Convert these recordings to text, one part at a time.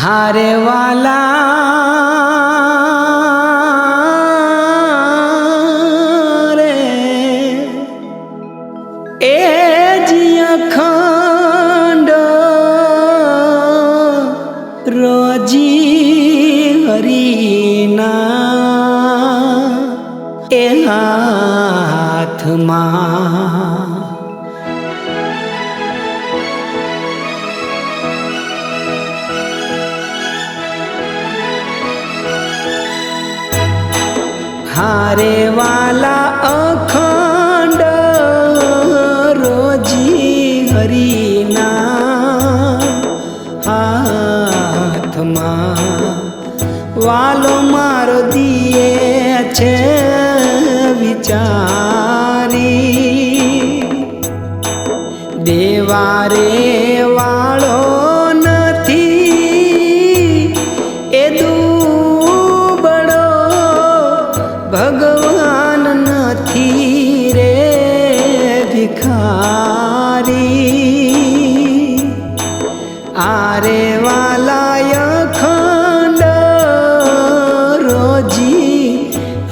હારે વાલા રે એ જીયા ખંડ રોજી હરીના એ હાથમાં હારે વાલા અખંડ રોજી હરીના હાથમાં વાલો મારો દિયે છે વિચારી. દેવારે ભગવાન નથી રે ભિખારી. આરે વાલાય ખંડ રોજી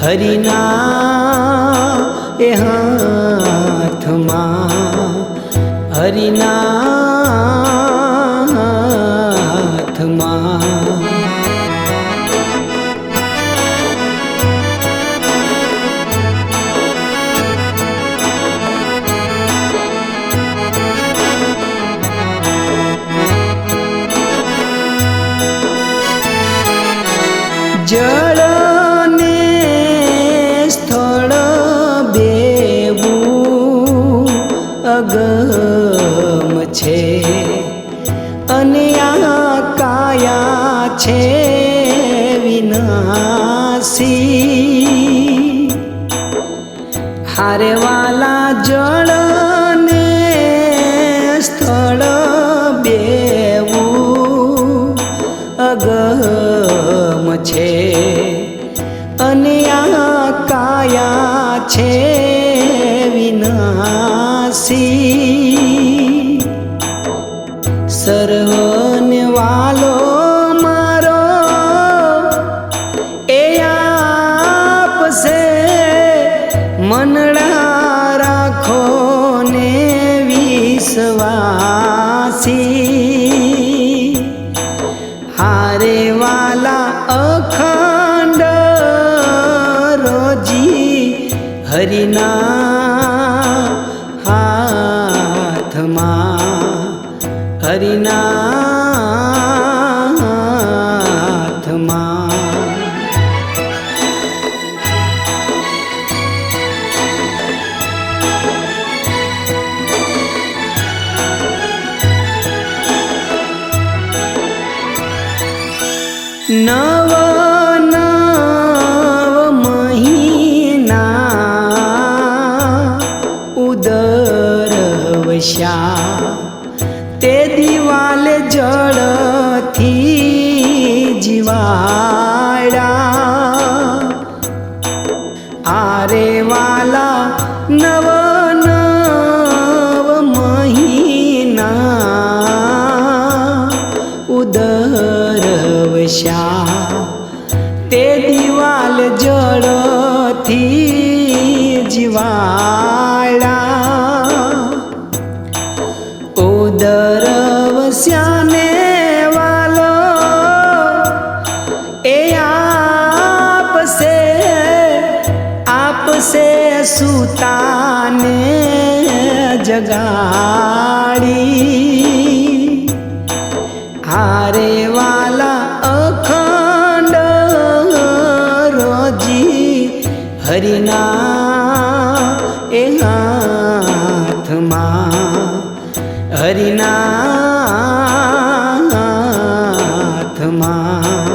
હરિના એ હાથમાં હરિના હાથમાં. જળ ને સ્થળ બેવું અગમ છે. અને આ કાયા છે વિનાશી. હારેવાલા જળ હરિના હાથમાં હરિના दिशा. ते दिवाले जळती आरे वाला नव नव महिना. उदरवशा. ते दिवाल थी जिवा આપશે સુતાને જગાડી હારે વાલા અખંડ રોજી હરિના એ હાથમાં હરિના હાથમાં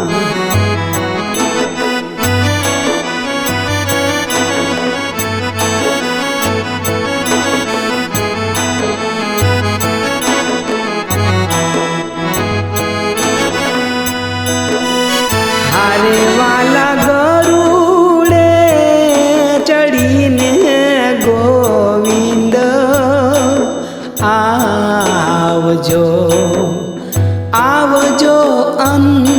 આવજો આવજો અંતરયામી.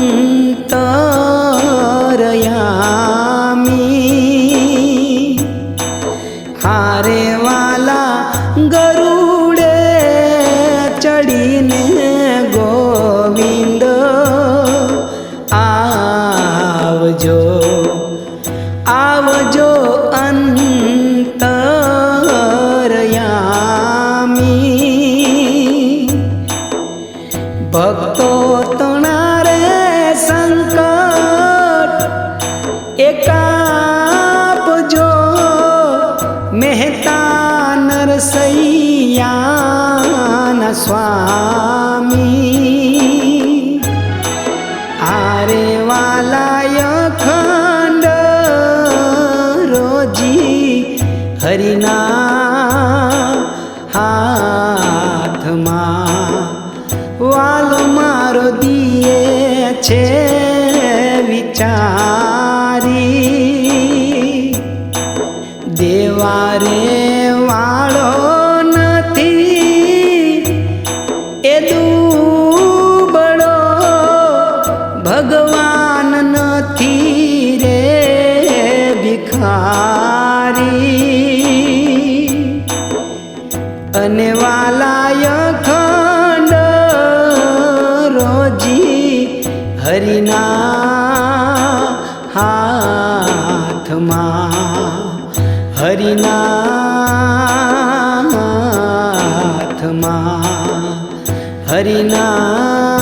હારે વાલા ગરુડે ચડીને સ્વામી આરે વાલાય ખંડ રોજી હરિના હાથમાં વાલ મારો દિયે છે અને વાલાય ખંડ રોજી હરિના હાથમાં હરિના હાથમાં હરિના